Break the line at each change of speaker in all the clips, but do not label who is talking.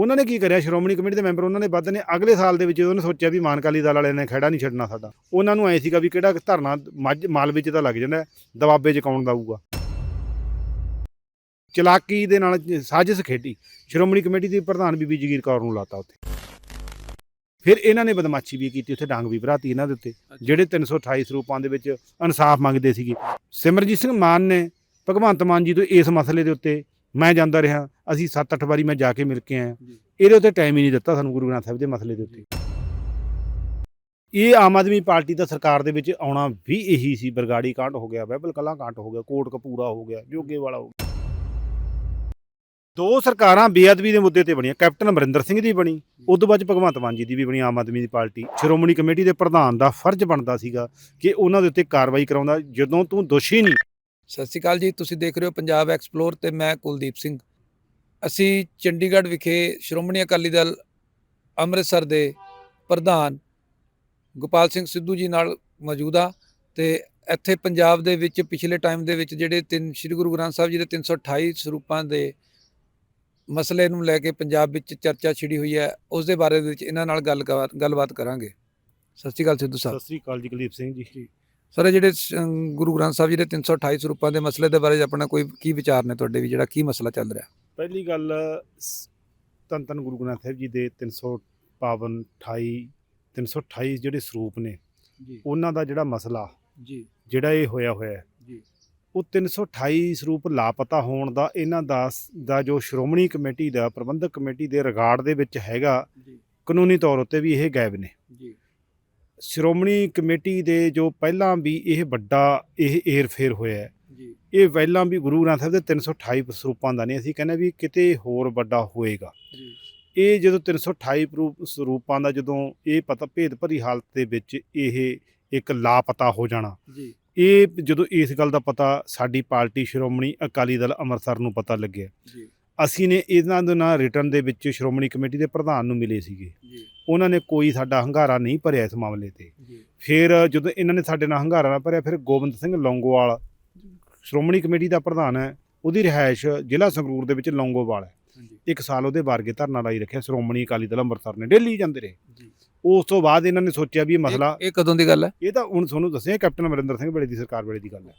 ਉਹਨਾਂ ਨੇ ਕੀ ਕਰਿਆ? ਸ਼੍ਰੋਮਣੀ ਕਮੇਟੀ ਦੇ ਮੈਂਬਰ ਉਹਨਾਂ ਨੇ ਵੱਧ ਨੇ ਅਗਲੇ ਸਾਲ ਦੇ ਵਿੱਚ ਉਹਨਾਂ ਨੇ ਸੋਚਿਆ ਵੀ ਮਾਨਕਾਲੀ ਦਲ ਵਾਲਿਆਂ ਨੇ ਖੜਾ ਨਹੀਂ ਛੱਡਣਾ ਸਾਡਾ ਉਹਨਾਂ ਨੂੰ ਐ ਸੀਗਾ ਵੀ ਕਿਹੜਾ ਧਰਨਾ ਮੱਝ ਮਾਲ ਵਿੱਚ ਤਾਂ ਲੱਗ ਜਾਂਦਾ ਦਬਾਬੇ 'ਚ ਕੌਣ ਦਊਗਾ ਚਲਾਕੀ ਦੇ ਨਾਲ ਸਾਜ਼ਿਸ਼ ਖੇਡੀ। ਸ਼੍ਰੋਮਣੀ ਕਮੇਟੀ ਦੀ ਪ੍ਰਧਾਨ ਬੀਬੀ ਜਗੀਰ ਕੌਰ ਨੂੰ ਲਾਤਾ ਉੱਥੇ। ਫਿਰ ਇਹਨਾਂ ਨੇ ਬਦਮਾਸ਼ੀ ਵੀ ਕੀਤੀ ਉੱਥੇ ਡਾਂਗ ਵੀ ਭਰਾਤੀ ਇਹਨਾਂ ਦੇ ਉੱਤੇ ਜਿਹੜੇ 328 ਸਰੂਪਾਂ ਦੇ ਵਿੱਚ ਇਨਸਾਫ ਮੰਗਦੇ ਸੀਗੇ। ਸਿਮਰਜੀਤ ਸਿੰਘ ਮਾਨ ਨੇ ਭਗਵੰਤ ਮਾਨ ਜੀ ਤੋਂ ਇਸ ਮਸਲੇ ਦੇ ਉੱਤੇ ਮੈਂ ਜਾਂਦਾ ਰਿਹਾ ਅਸੀਂ 7-8 ਵਾਰੀ ਮੈਂ ਜਾ ਕੇ ਮਿਲ ਕੇ ਆਇਆ। ਇਹਦੇ ਉੱਤੇ ਟਾਈਮ ਹੀ ਨਹੀਂ ਦਿੱਤਾ ਸਾਨੂੰ ਗੁਰੂ ਗ੍ਰੰਥ ਸਾਹਿਬ ਦੇ ਮਸਲੇ ਦੇ ਉੱਤੇ। ਇਹ ਆਮ ਆਦਮੀ ਪਾਰਟੀ ਦਾ ਸਰਕਾਰ ਦੇ ਵਿੱਚ ਆਉਣਾ ਵੀ ਇਹੀ ਸੀ ਬਰਗਾੜੀ ਕਾਂਡ ਹੋ ਗਿਆ ਬਹਿਬਲ ਕਲਾਂ ਕਾਂਡ ਹੋ ਗਿਆ ਕੋਟ ਕਪੂਰਾ ਹੋ ਗਿਆ ਜੋਗੇ ਵਾਲਾ ਹੋ ਗਿਆ। ਦੋ ਸਰਕਾਰਾਂ ਬੇਅਦਬੀ ਦੇ ਮੁੱਦੇ ਤੇ ਬਣੀਆਂ ਕੈਪਟਨ ਅਮਰਿੰਦਰ ਸਿੰਘ ਦੀ ਬਣੀ ਉਦੋਂ ਬਾਅਦ ਭਗਵੰਤ ਮਾਨ ਜੀ ਦੀ ਵੀ ਬਣੀ ਆਮ ਆਦਮੀ ਦੀ ਪਾਰਟੀ। ਸ਼੍ਰੋਮਣੀ ਕਮੇਟੀ ਦੇ ਪ੍ਰਧਾਨ ਦਾ ਫਰਜ਼ ਬਣਦਾ ਸੀਗਾ ਕਿ ਉਹਨਾਂ ਦੇ ਉੱਤੇ ਕਾਰਵਾਈ ਕਰਾਉਂਦਾ ਜਦੋਂ ਤੂੰ ਦੋਸ਼ੀ ਨਹੀਂ
ਸਤਿ ਸ਼੍ਰੀ ਅਕਾਲ ਜੀ ਤੁਸੀਂ ਦੇਖ ਰਹੇ ਹੋ ਪੰਜਾਬ ਐਕਸਪਲੋਰ ਤੇ ਮੈਂ ਕੁਲਦੀਪ ਸਿੰਘ। ਅਸੀਂ ਚੰਡੀਗੜ੍ਹ ਵਿਖੇ ਸ਼੍ਰੋਮਣੀ ਅਕਾਲੀ ਦਲ ਅੰਮ੍ਰਿਤਸਰ ਦੇ ਪ੍ਰਧਾਨ ਗੋਪਾਲ ਸਿੰਘ ਸਿੱਧੂ ਜੀ ਨਾਲ ਮੌਜੂਦ ਆ ਤੇ ਇੱਥੇ ਪੰਜਾਬ ਦੇ ਵਿੱਚ ਪਿਛਲੇ ਟਾਈਮ ਦੇ ਵਿੱਚ ਜਿਹੜੇ ਤਿੰਨ ਸ੍ਰੀ ਗੁਰੂ ਗ੍ਰੰਥ ਸਾਹਿਬ ਜੀ ਦੇ 328 ਸਰੂਪਾਂ ਦੇ ਮਸਲੇ ਨੂੰ ਲੈ ਕੇ ਪੰਜਾਬ ਵਿੱਚ ਚਰਚਾ ਛਿੜੀ ਹੋਈ ਹੈ ਉਸ ਦੇ ਬਾਰੇ ਵਿੱਚ ਇਹਨਾਂ ਨਾਲ ਗੱਲ ਗੱਲਬਾਤ ਕਰਾਂਗੇ। ਸਤਿ ਸ਼੍ਰੀ ਅਕਾਲ ਸਿੱਧੂ ਸਾਹਿਬ।
ਸਤਿ ਸ੍ਰੀ ਅਕਾਲ ਜੀ ਕੁਲਦੀਪ ਸਿੰਘ ਜੀ।
ਸਰ ਜਿਹੜੇ ਗੁਰੂ ਗ੍ਰੰਥ ਸਾਹਿਬ ਜੀ ਦੇ 328 ਸਰੂਪਾਂ ਦੇ ਮਸਲੇ ਦੇ ਬਾਰੇ ਆਪਣਾ ਕੋਈ ਕੀ ਵਿਚਾਰ ਨੇ ਤੁਹਾਡੇ ਵੀ ਜਿਹੜਾ ਕੀ ਮਸਲਾ ਚੱਲ ਰਿਹਾ?
ਪਹਿਲੀ ਗੱਲ ਧੰਨ ਧੰਨ ਗੁਰੂ ਗ੍ਰੰਥ ਸਾਹਿਬ ਜੀ ਦੇ 300 ਪਾਵਨ 28 328 ਜਿਹੜੇ ਸਰੂਪ ਨੇ
ਜੀ।
ਉਹਨਾਂ ਦਾ ਜਿਹੜਾ ਮਸਲਾ
ਜੀ।
ਜਿਹੜਾ ਇਹ ਹੋਇਆ ਹੋਇਆ ਹੈ
ਜੀ।
ਉਹ 328 ਸਰੂਪ ਲਾਪਤਾ ਹੋਣ ਦਾ ਇਹਨਾਂ ਦਾ ਦਾ ਜੋ ਸ਼੍ਰੋਮਣੀ ਕਮੇਟੀ ਦਾ ਪ੍ਰਬੰਧਕ ਕਮੇਟੀ ਦੇ ਰਿਗਾਰਡ ਦੇ ਵਿੱਚ ਹੈਗਾ
ਜੀ।
ਕਾਨੂੰਨੀ ਤੌਰ ਉੱਤੇ ਵੀ ਇਹ ਗਾਇਬ ਨੇ। ਸ਼੍ਰੋਮਣੀ ਕਮੇਟੀ ਦੇ ਜੋ ਪਹਿਲਾਂ ਵੀ ਇਹ ਵੱਡਾ ਇਹ ਏਰਫੇਰ ਹੋਇਆ ਹੈ
ਜੀ।
ਇਹ ਪਹਿਲਾਂ ਵੀ ਗੁਰੂ ਗ੍ਰੰਥ ਸਾਹਿਬ ਦੇ 328 ਸਰੂਪਾਂ ਦਾ ਨਹੀਂ ਅਸੀਂ ਕਹਿੰਦੇ ਵੀ ਕਿਤੇ ਹੋਰ ਵੱਡਾ ਹੋਏਗਾ।
ਜੀ।
ਇਹ ਜਦੋਂ 328 ਪ੍ਰੂਪ ਸਰੂਪਾਂ ਦਾ ਜਦੋਂ ਇਹ ਪਤਾ ਭੇਦ ਭਰੀ ਹਾਲਤ ਦੇ ਵਿੱਚ ਇਹ ਇੱਕ ਲਾਪਤਾ ਹੋ ਜਾਣਾ
ਜੀ।
ਇਹ ਜਦੋਂ ਇਸ ਗੱਲ ਦਾ ਪਤਾ ਸਾਡੀ ਪਾਰਟੀ ਸ਼੍ਰੋਮਣੀ ਅਕਾਲੀ ਦਲ ਅੰਮ੍ਰਿਤਸਰ ਨੂੰ ਪਤਾ ਲੱਗਿਆ।
ਜੀ।
ਅਸੀਂ ਨੇ ਇਹਨਾਂ ਦੇ ਨਾਲ ਰਿਟਰਨ ਦੇ ਵਿੱਚ ਸ਼੍ਰੋਮਣੀ ਕਮੇਟੀ ਦੇ ਪ੍ਰਧਾਨ ਨੂੰ ਮਿਲੇ ਸੀਗੇ।
ਜੀ।
ਉਹਨਾਂ ਨੇ ਕੋਈ ਸਾਡਾ ਹੰਗਾਰਾ ਨਹੀਂ ਭਰਿਆ ਇਸ ਮਾਮਲੇ ਤੇ। ਫਿਰ ਜਦੋਂ ਇਹਨਾਂ ਨੇ ਸਾਡੇ ਨਾਲ ਹੰਗਾਰਾ ਨਾ ਭਰਿਆ ਫਿਰ ਗੋਬਿੰਦ ਸਿੰਘ ਲੌਂਗੋਵਾਲ ਸ਼੍ਰੋਮਣੀ ਕਮੇਟੀ ਦਾ ਪ੍ਰਧਾਨ ਹੈ ਉਹਦੀ ਰਿਹਾਇਸ਼ ਜ਼ਿਲ੍ਹਾ ਸੰਗਰੂਰ ਦੇ ਵਿੱਚ ਲੌਂਗੋਵਾਲ ਹੈ। ਇੱਕ ਸਾਲ ਉਹਦੇ ਬਾਰਗੇ ਧਰਨਾ ਲਾਈ ਰੱਖਿਆ ਸ਼੍ਰੋਮਣੀ ਅਕਾਲੀ ਦਲ ਅੰਮ੍ਰਿਤਸਰ ਨੇ ਡੇਲੀ ਜਾਂਦੇ ਰਹੇ।
ਜੀ।
ਉਸ ਤੋਂ ਬਾਅਦ ਇਹਨਾਂ ਨੇ ਸੋਚਿਆ ਵੀ ਇਹ ਮਸਲਾ
ਇਹ- ਕਦੋਂ ਦੀ ਗੱਲ ਹੈ?
ਇਹ ਤਾਂ ਹੁਣ ਤੁਹਾਨੂੰ ਦੱਸਿਆ ਕੈਪਟਨ ਅਮਰਿੰਦਰ ਸਿੰਘ ਵੇਲੇ ਦੀ ਸਰਕਾਰ ਵੇਲੇ ਦੀ ਗੱਲ ਹੈ।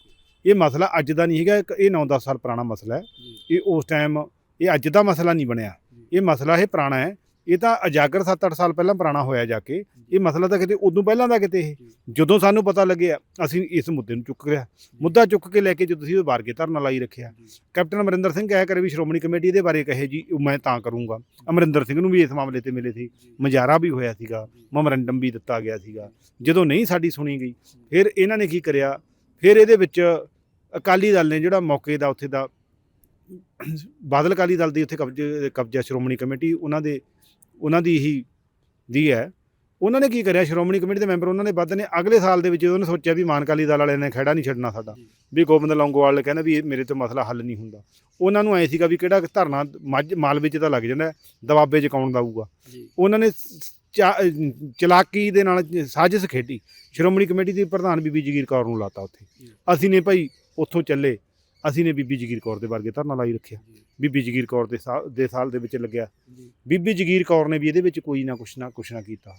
ਇਹ ਮਸਲਾ ਅੱਜ ਦਾ ਨਹੀਂ ਹੈਗਾ ਇੱਕ ਇਹ 9-10 ਸਾਲ ਪੁਰਾਣਾ ਮਸਲਾ ਹੈ। ਇਹ ਉਸ ਟਾਈਮ ਇਹ ਅੱਜ ਦਾ ਮਸਲਾ ਨਹੀਂ ਬਣਿਆ। ਇਹ ਮਸਲਾ ਇਹ ਪੁਰਾਣਾ ਹੈ। ਇਹ ਤਾਂ ਅਜਾਗਰ 7-8 ਸਾਲ ਪਹਿਲਾਂ ਪੁਰਾਣਾ ਹੋਇਆ ਜਾ ਕੇ। ਇਹ ਮਸਲਾ ਤਾਂ ਕਿਤੇ ਉਦੋਂ ਪਹਿਲਾਂ ਦਾ ਕਿਤੇ ਇਹ। ਜਦੋਂ ਸਾਨੂੰ ਪਤਾ ਲੱਗਿਆ ਅਸੀਂ ਇਸ ਮੁੱਦੇ ਨੂੰ ਚੁੱਕ ਲਿਆ। ਮੁੱਦਾ ਚੁੱਕ ਕੇ ਲੈ ਕੇ ਜਦੋਂ ਤੁਸੀਂ ਉਹ ਬਾਰਗੇ ਧਰਨਾ ਲਾਈ ਰੱਖਿਆ। ਕੈਪਟਨ ਅਮਰਿੰਦਰ ਸਿੰਘ ਕਹਿ ਕਰੇ ਵੀ ਸ਼੍ਰੋਮਣੀ ਕਮੇਟੀ ਇਹਦੇ ਬਾਰੇ ਕਹੇ ਜੀ ਮੈਂ ਤਾਂ ਕਰੂੰਗਾ। ਅਮਰਿੰਦਰ ਸਿੰਘ ਨੂੰ ਵੀ ਇਸ ਮਾਮਲੇ ਤੇ ਮਿਲੇ ਸੀ। ਮਜਾਰਾ ਵੀ ਹੋਇਆ ਸੀਗਾ। ਮੈਮੋਰੈਂਡਮ ਵੀ ਦਿੱਤਾ ਗਿਆ ਸੀਗਾ। ਜਦੋਂ ਨਹੀਂ ਸਾਡੀ ਸੁਣੀ ਗਈ ਫਿਰ ਇਹਨਾਂ ਨੇ ਕੀ ਕਰਿਆ? ਫਿਰ ਇਹਦੇ ਵਿੱਚ ਅਕਾਲੀ ਦਲ ਨੇ ਜਿਹੜਾ ਮੌਕੇ ਦਾ ਉੱਥੇ ਦਾ ਬਾਦਲ ਅਕਾਲੀ ਦਲ ਦੀ ਉੱਥੇ ਕਬਜ਼ੇ ਕਬਜ਼ਾ ਸ਼੍ਰੋਮਣੀ ਕਮੇਟੀ ਉਹਨਾਂ ਦੇ ਉਹਨਾਂ ਦੀ ਹੀ ਦੀ ਹੈ। ਉਹਨਾਂ ਨੇ ਕੀ ਕਰਿਆ? ਸ਼੍ਰੋਮਣੀ ਕਮੇਟੀ ਦੇ ਮੈਂਬਰ ਉਹਨਾਂ ਨੇ ਵੱਧ ਨੇ ਅਗਲੇ ਸਾਲ ਦੇ ਵਿੱਚ ਉਹਨਾਂ ਨੇ ਸੋਚਿਆ ਵੀ ਮਾਨ ਅਕਾਲੀ ਦਲ ਵਾਲਿਆਂ ਨੇ ਖੜਾ ਨਹੀਂ ਛੱਡਣਾ ਸਾਡਾ। ਵੀ ਗੋਬਿੰਦ ਲੌਂਗੋਵਾਲ ਨੇ ਕਹਿੰਦਾ ਵੀ ਇਹ ਮੇਰੇ ਤੋਂ ਮਸਲਾ ਹੱਲ ਨਹੀਂ ਹੁੰਦਾ। ਉਹਨਾਂ ਨੂੰ ਐ ਸੀਗਾ ਵੀ ਕਿਹੜਾ ਧਰਨਾ ਮੱਝ ਮਾਲ ਵਿੱਚ ਤਾਂ ਲੱਗ ਜਾਂਦਾ ਦਬਾਬੇ 'ਚ ਕੌਣ ਦਊਗਾ।
ਜੀ।
ਉਹਨਾਂ ਨੇ ਚਲਾਕੀ ਦੇ ਨਾਲ ਸਾਜ਼ਿਸ਼ ਖੇਡੀ। ਸ਼੍ਰੋਮਣੀ ਕਮੇਟੀ ਦੀ ਪ੍ਰਧਾਨ ਬੀਬੀ ਜਗੀਰ ਕੌਰ ਨੂੰ ਲਾਤਾ ਉੱਥੇ। ਅਸੀਂ ਨੇ ਭਾਈ ਉੱਥੋਂ ਚੱਲੇ ਅਸੀਂ ਨੇ ਬੀਬੀ ਜਗੀਰ ਕੌਰ ਦੇ ਵਰਗੇ ਧਰਨਾ ਲਾਈ ਰੱਖਿਆ।
ਜੀ।
ਬੀਬੀ ਜਗੀਰ ਕੌਰ ਦੇ ਸਾਲ ਦੇ ਸਾਲ ਦੇ ਵਿੱਚ ਲੱਗਿਆ।
ਜੀ।
ਬੀਬੀ ਜਗੀਰ ਕੌਰ ਨੇ ਵੀ ਇਹਦੇ ਵਿੱਚ ਕੋਈ ਨਾ ਕੁਛ ਨਾ ਕੁਛ ਨਾ ਕੀਤਾ।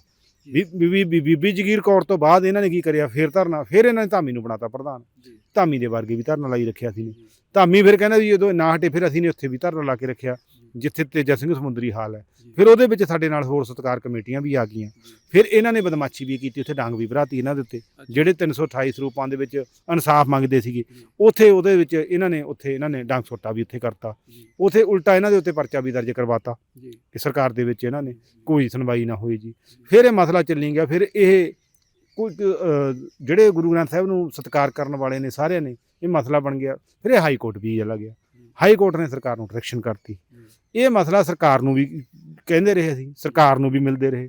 ਜੀ।
ਬੀਬੀ ਬੀਬੀ ਜਗੀਰ ਕੌਰ ਤੋਂ ਬਾਅਦ ਇਹਨਾਂ ਨੇ ਕੀ ਕਰਿਆ? ਫੇਰ ਧਰਨਾ ਫੇਰ ਇਹਨਾਂ ਨੇ ਧਾਮੀ ਨੂੰ ਬਣਾਤਾ ਪ੍ਰਧਾਨ।
ਜੀ।
ਧਾਮੀ ਦੇ ਵਰਗੇ ਵੀ ਧਰਨਾ ਲਾਈ ਰੱਖਿਆ ਸੀ ਨੇ।
ਜੀ।
ਧਾਮੀ ਫਿਰ ਕਹਿੰਦਾ ਵੀ ਜਦੋਂ ਨਾ ਹਟੇ ਫਿਰ ਅਸੀਂ ਨੇ ਉੱਥੇ ਵੀ ਧਰਨਾ ਲਾ ਕੇ ਰੱਖਿਆ। ਜਿੱਥੇ ਤੇਜਾ ਸਿੰਘ ਸਮੁੰਦਰੀ ਹਾਲ ਹੈ। ਫਿਰ ਉਹਦੇ ਵਿੱਚ ਸਾਡੇ ਨਾਲ ਹੋਰ ਸਤਕਾਰ ਕਮੇਟੀਆਂ ਵੀ ਆ ਗਈਆਂ। ਫਿਰ ਇਹਨਾਂ ਨੇ ਬਦਮਾਸ਼ੀ ਵੀ ਕੀਤੀ ਉੱਥੇ ਡਾਂਗ ਵੀ ਭਰਾਤੀ ਇਹਨਾਂ ਦੇ ਉੱਤੇ ਜਿਹੜੇ 328 ਸਰੂਪਾਂ ਦੇ ਵਿੱਚ ਇਨਸਾਫ ਮੰਗਦੇ ਸੀਗੇ। ਉੱਥੇ ਉਹਦੇ ਵਿੱਚ ਇਹਨਾਂ ਨੇ ਉੱਥੇ ਇਹਨਾਂ ਨੇ ਡਾਂਗ ਸੋਟਾ ਵੀ ਉੱਥੇ ਕਰਤਾ। ਉੱਥੇ ਉਲਟਾ ਇਹਨਾਂ ਦੇ ਉੱਤੇ ਪਰਚਾ ਵੀ ਦਰਜ ਕਰਵਾਤਾ ਕਿ ਸਰਕਾਰ ਦੇ ਵਿੱਚ ਇਹਨਾਂ ਨੇ ਕੋਈ ਸੁਣਵਾਈ ਨਾ ਹੋਈ ਜੀ। ਫਿਰ ਇਹ ਮਸਲਾ ਚੱਲੀ ਗਿਆ। ਫਿਰ ਇਹ ਕੋਈ ਅਹ, ਜਿਹੜੇ ਗੁਰੂ ਗ੍ਰੰਥ ਸਾਹਿਬ ਨੂੰ ਸਤਿਕਾਰ ਕਰਨ ਵਾਲੇ ਨੇ ਸਾਰਿਆਂ ਨੇ ਇਹ ਮਸਲਾ ਬਣ ਗਿਆ। ਫਿਰ ਇਹ ਹਾਈ ਕੋਰਟ ਵੀ ਚਲਾ ਗਿਆ। ਹਾਈ ਕੋਰਟ ਨੇ ਸਰਕਾਰ ਨੂੰ ਡਾਇਰੈਕਸ਼ਨ ਕਰਤੀ। ਇਹ ਮਸਲਾ ਸਰਕਾਰ ਨੂੰ ਵੀ ਕਹਿੰਦੇ ਰਹੇ ਅਸੀਂ ਸਰਕਾਰ ਨੂੰ ਵੀ ਮਿਲਦੇ ਰਹੇ।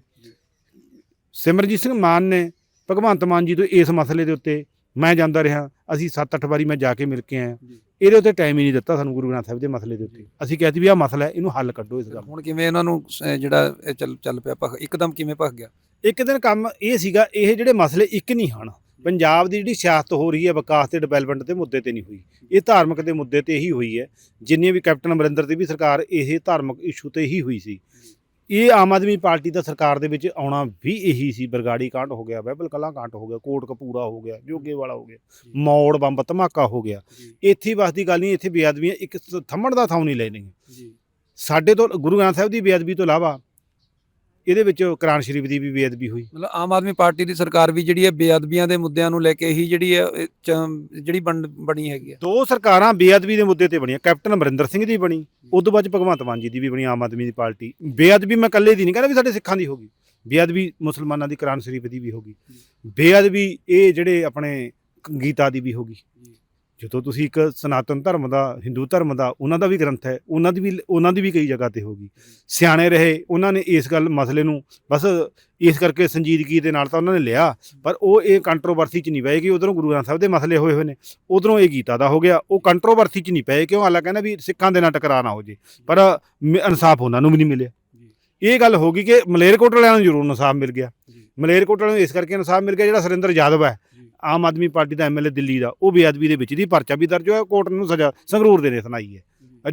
ਸਿਮਰਜੀਤ ਸਿੰਘ ਮਾਨ ਨੇ ਭਗਵੰਤ ਮਾਨ ਜੀ ਤੋਂ ਇਸ ਮਸਲੇ ਦੇ ਉੱਤੇ ਮੈਂ ਜਾਂਦਾ ਰਿਹਾ ਅਸੀਂ 7-8 ਵਾਰੀ ਮੈਂ ਜਾ ਕੇ ਮਿਲ ਕੇ ਆਇਆ। ਇਹਦੇ ਉੱਤੇ ਟਾਈਮ ਹੀ ਨਹੀਂ ਦਿੱਤਾ ਸਾਨੂੰ ਗੁਰੂ ਗ੍ਰੰਥ ਸਾਹਿਬ ਦੇ ਮਸਲੇ ਦੇ ਉੱਤੇ। ਅਸੀਂ ਕਹਿੰਦੇ ਵੀ ਆਹ ਮਸਲਾ ਹੈ ਇਹਨੂੰ ਹੱਲ ਕੱਢੋ ਇਸ ਗੱਲ ਦਾ।
ਹੁਣ ਕਿਵੇਂ ਇਹਨਾਂ ਨੂੰ ਜਿਹੜਾ ਇਹ ਚੱਲ ਚੱਲ ਪਿਆ ਭਖ ਇੱਕਦਮ ਕਿਵੇਂ ਭਖ ਗਿਆ?
ਇੱਕ ਦਿਨ ਕੰਮ ਇਹ ਸੀਗਾ ਇਹ ਜਿਹੜੇ ਮਸਲੇ ਇੱਕ ਨਹੀਂ ਹਨ। ਪੰਜਾਬ ਦੀ ਜਿਹੜੀ ਸਿਆਸਤ ਹੋ ਰਹੀ ਹੈ ਵਿਕਾਸ ਤੇ ਡਿਵੈਲਪਮੈਂਟ ਦੇ ਮੁੱਦੇ ਤੇ ਨਹੀਂ ਹੋਈ। ਇਹ ਧਾਰਮਿਕ ਦੇ ਮੁੱਦੇ ਤੇ ਹੀ ਹੋਈ ਹੈ। ਜਿੰਨੀ ਵੀ ਕੈਪਟਨ ਅਮਰਿੰਦਰ ਦੀ ਵੀ ਸਰਕਾਰ ਇਹ ਧਾਰਮਿਕ ਇਸ਼ੂ ਤੇ ਹੀ ਹੋਈ ਸੀ। ਇਹ ਆਮ ਆਦਮੀ ਪਾਰਟੀ ਦਾ ਸਰਕਾਰ ਦੇ ਵਿੱਚ ਆਉਣਾ ਵੀ ਇਹੀ ਸੀ। ਬਰਗਾੜੀ ਕਾਂਡ ਹੋ ਗਿਆ ਬਹਿਬਲ ਕਲਾਂ ਕਾਂਡ ਹੋ ਗਿਆ ਕੋਟ ਕਪੂਰਾ ਹੋ ਗਿਆ ਜੋਗੇ ਵਾਲਾ ਹੋ ਗਿਆ ਮੌੜ ਬੰਬ ਧਮਾਕਾ ਹੋ ਗਿਆ। ਇੱਥੇ ਬਸ ਦੀ ਗੱਲ ਨਹੀਂ ਇੱਥੇ ਬੇਅਦਬੀਆਂ ਇੱਕ ਥੰਮਣ ਦਾ ਥਾਂ ਨਹੀਂ ਲੈਣੀ ਸਾਡੇ ਤੋਂ ਗੁਰੂ ਗ੍ਰੰਥ ਸਾਹਿਬ ਦੀ ਬੇਅਦਬੀ ਤੋਂ ਇਲਾਵਾ ਇਹਦੇ ਵਿੱਚ ਕੁਰਾਨ ਸ਼ਰੀਫ ਦੀ ਵੀ ਬੇਅਦਬੀ ਹੋਈ।
ਮਤਲਬ ਆਮ ਆਦਮੀ ਪਾਰਟੀ ਦੀ ਸਰਕਾਰ ਵੀ ਜਿਹੜੀ ਹੈ ਬੇਅਦਬੀਆਂ ਦੇ ਮੁੱਦਿਆਂ ਨੂੰ ਲੈ ਕੇ ਹੀ ਜਿਹੜੀ ਹੈ ਇਹ ਚ- ਜਿਹੜੀ ਬਣ- ਬਣੀ ਹੈਗੀ ਹੈ।
ਦੋ ਸਰਕਾਰਾਂ ਬੇਅਦਬੀ ਦੇ ਮੁੱਦੇ ਤੇ ਬਣੀਆਂ। ਕੈਪਟਨ ਅਮਰਿੰਦਰ ਸਿੰਘ ਦੀ ਬਣੀ ਉਸ ਤੋਂ ਬਾਅਦ 'ਚ ਭਗਵੰਤ ਮਾਨ ਜੀ ਦੀ ਵੀ ਬਣੀ ਆਮ ਆਦਮੀ ਦੀ ਪਾਰਟੀ। ਬੇਅਦਬੀ ਮੈਂ ਇਕੱਲੇ ਦੀ ਨਹੀਂ ਕਹਿੰਦਾ ਵੀ ਸਾਡੇ ਸਿੱਖਾਂ ਦੀ ਹੋਗੀ ਬੇਅਦਬੀ ਮੁਸਲਮਾਨਾਂ ਦੀ ਕੁਰਾਨ ਸ਼ਰੀਫ ਦੀ ਵੀ ਹੋਗੀ ਬੇਅਦਬੀ ਇਹ ਜਿਹੜੇ ਆਪਣੇ ਗੀਤਾ ਦੀ ਵੀ ਹੋਗੀ ਜਦੋਂ ਤੁਸੀਂ ਇੱਕ ਸਨਾਤਨ ਧਰਮ ਦਾ ਹਿੰਦੂ ਧਰਮ ਦਾ ਉਹਨਾਂ ਦਾ ਵੀ ਗ੍ਰੰਥ ਹੈ ਉਹਨਾਂ ਦੀ ਵੀ ਉਹਨਾਂ ਦੀ ਵੀ ਕਈ ਜਗ੍ਹਾ ਤੇ ਹੋਗੀ ਸਿਆਣੇ ਰਹੇ ਉਹਨਾਂ ਨੇ ਇਸ ਗੱਲ ਮਸਲੇ ਨੂੰ ਬਸ ਇਸ ਕਰਕੇ ਸੰਜੀਦਗੀ ਦੇ ਨਾਲ ਤਾਂ ਉਹਨਾਂ ਨੇ ਲਿਆ ਪਰ ਉਹ ਇਹ ਕੰਟਰੋਵਰਸੀ ਚ ਨਹੀਂ ਪਏ ਕਿ ਉਧਰੋਂ ਗੁਰੂ ਗ੍ਰੰਥ ਸਾਹਿਬ ਦੇ ਮਸਲੇ ਹੋਏ ਹੋਏ ਨੇ। ਉਧਰੋਂ ਇਹ ਗੀਤਾ ਦਾ ਹੋ ਗਿਆ ਉਹ ਕੰਟਰੋਵਰਸੀ ਚ ਨਹੀਂ ਪਏ ਕਿਉਂ? ਹਾਲਾ ਕਹਿੰਦਾ ਵੀ ਸਿੱਖਾਂ ਦੇ ਨਾਲ ਟਕਰਾਅ ਨਾ ਹੋ ਜੇ ਪਰ ਇਨਸਾਫ ਉਹਨਾਂ ਨੂੰ ਵੀ ਨਹੀਂ ਮਿਲਿਆ। ਇਹ ਗੱਲ ਹੋ ਗਈ ਕਿ ਮਲੇਰਕੋਟ ਵਾਲਿਆਂ ਨੂੰ ਜ਼ਰੂਰ ਇਨਸਾਫ ਮਿਲ ਗਿਆ। ਮਲੇਰਕੋਟ ਵਾਲਿਆਂ ਨੂੰ ਇਸ ਕਰਕੇ ਇਨਸਾਫ ਮਿਲ ਗਿਆ ਜਿਹੜਾ ਸੁਰਿੰਦਰ ਯਾਦਵ ਹੈ। ਆਮ ਆਦਮੀ ਪਾਰਟੀ ਦਾ ਐਮਐਲਏ ਦਿੱਲੀ ਦਾ ਉਹ ਬੇਅਦਬੀ ਦੇ ਵਿੱਚ ਦੀ ਪਰਚਾ ਵੀ ਦਰਜ ਹੋਇਆ ਕੋਰਟ ਨੂੰ ਸਜ਼ਾ ਸੰਗਰੂਰ ਦੇ ਨੇ ਸੁਣਾਈ ਹੈ।